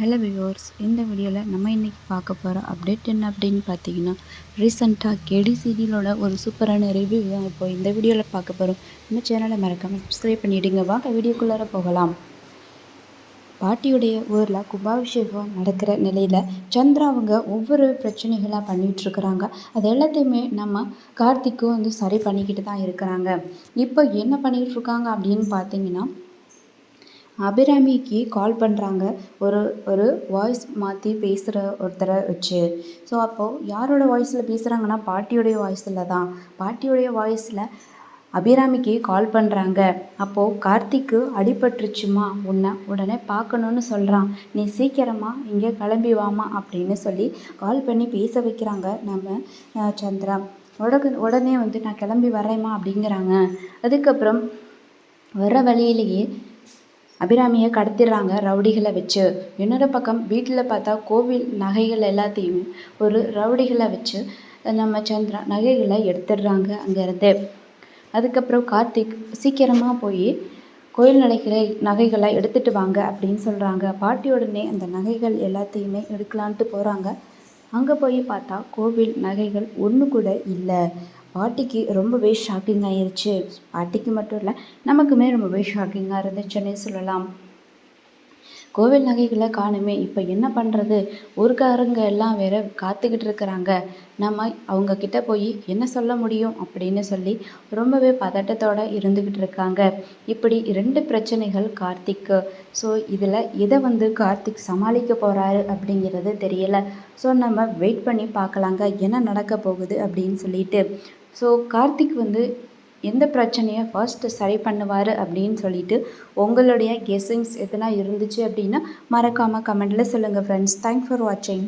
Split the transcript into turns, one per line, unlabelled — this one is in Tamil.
ஹலோ வியூவர்ஸ் இந்த வீடியோவில் நம்ம இன்றைக்கி பார்க்க போகிற அப்டேட் என்ன அப்படின்னு பார்த்தீங்கன்னா ரீசெண்டாக கெடி சீரியலோட ஒரு சூப்பரான ரிவ்யூ தான் இப்போ இந்த வீடியோவில் பார்க்க போகிறோம் நம்ம சேனலை மறக்காமல் சப்ஸ்கிரைப் பண்ணிவிடுங்க வாங்க வீடியோக்குள்ளார போகலாம். பாட்டியுடைய ஊரில் கும்பாபிஷேகம் நடக்கிற நிலையில் சந்திரா அவங்க ஒவ்வொரு பிரச்சனைகளாக பண்ணிகிட்ருக்குறாங்க அது எல்லாத்தையுமே நம்ம கார்த்திக்கும் வந்து சரி பண்ணிக்கிட்டு தான் இருக்கிறாங்க. இப்போ என்ன பண்ணிகிட்டு இருக்காங்க அப்படின்னு பார்த்தீங்கன்னா அபிராமிக்கு கால் பண்ணுறாங்க ஒரு ஒரு வாய்ஸ் மாற்றி பேசுகிற ஒருத்தரை வச்சு. ஸோ அப்போது யாரோட வாய்ஸில் பேசுகிறாங்கன்னா பாட்டியோடைய வாய்ஸில் தான். பாட்டியோடைய வாய்ஸில் அபிராமிக்கு கால் பண்ணுறாங்க அப்போது கார்த்திக்கு அடிபட்டுருச்சுமா? உன்னை உடனே பார்க்கணுன்னு சொல்கிறான் நீ சீக்கிரமாக இங்கே கிளம்பி வாமா அப்படின்னு சொல்லி கால் பண்ணி பேச வைக்கிறாங்க நம்ம சந்திரா. உடனே உடனே வந்து நான் கிளம்பி வரேம்மா அப்படிங்கிறாங்க. அதுக்கப்புறம் வர வழியிலேயே அபிராமியை கடத்திடுறாங்க ரவுடிகளை வச்சு. இன்னொரு பக்கம் வீட்டில் பார்த்தா கோவில் நகைகள் எல்லாத்தையுமே ஒரு ரவுடிகளை வச்சு நம்ம சந்திரா நகைகளை எடுத்துடுறாங்க அங்கேருந்து. அதுக்கப்புறம் கார்த்திக் சீக்கிரமாக போய் கோயில் நடைகளை நகைகளை எடுத்துகிட்டு வாங்க அப்படின்னு சொல்கிறாங்க பாட்டி உடனே அந்த நகைகள் எல்லாத்தையுமே எடுக்கலான்ட்டு போகிறாங்க அங்கே போய் பார்த்தா கோவில் நகைகள் ஒன்று கூட இல்லை. பாட்டிக்கு ரொம்பவே ஷாக்கிங் ஆயிருச்சு. பாட்டிக்கு மட்டும் இல்லை நமக்குமே ரொம்பவே ஷாக்கிங்காக இருந்துச்சுன்னே சொல்லலாம். கோவில் நகைகளை காணுமே இப்போ என்ன பண்ணுறது ஊருக்காரங்க எல்லாம் வேற காத்துக்கிட்டு இருக்கிறாங்க. நம்ம அவங்க கிட்ட போய் என்ன சொல்ல முடியும் அப்படின்னு சொல்லி ரொம்பவே பதட்டத்தோட இருந்துக்கிட்டு இருக்காங்க. இப்படி ரெண்டு பிரச்சனைகள் கார்த்திக்கு. ஸோ இதில் இதை வந்து கார்த்திக் சமாளிக்க போகிறாரு அப்படிங்கிறது தெரியலை. ஸோ நம்ம வெயிட் பண்ணி பார்க்கலாங்க. என்ன நடக்க போகுது அப்படின்னு சொல்லிட்டு. ஸோ கார்த்திக் வந்து எந்த பிரச்சனையை ஃபர்ஸ்ட்டு சரி பண்ணுவார் அப்படின்னு சொல்லிட்டு உங்களுடைய கெஸ்ஸிங்ஸ் எதனா இருந்துச்சு அப்படின்னா மறக்காமல் கமெண்ட்டில் சொல்லுங்கள் ஃப்ரெண்ட்ஸ் தேங்க்ஸ் ஃபார் வாட்சிங்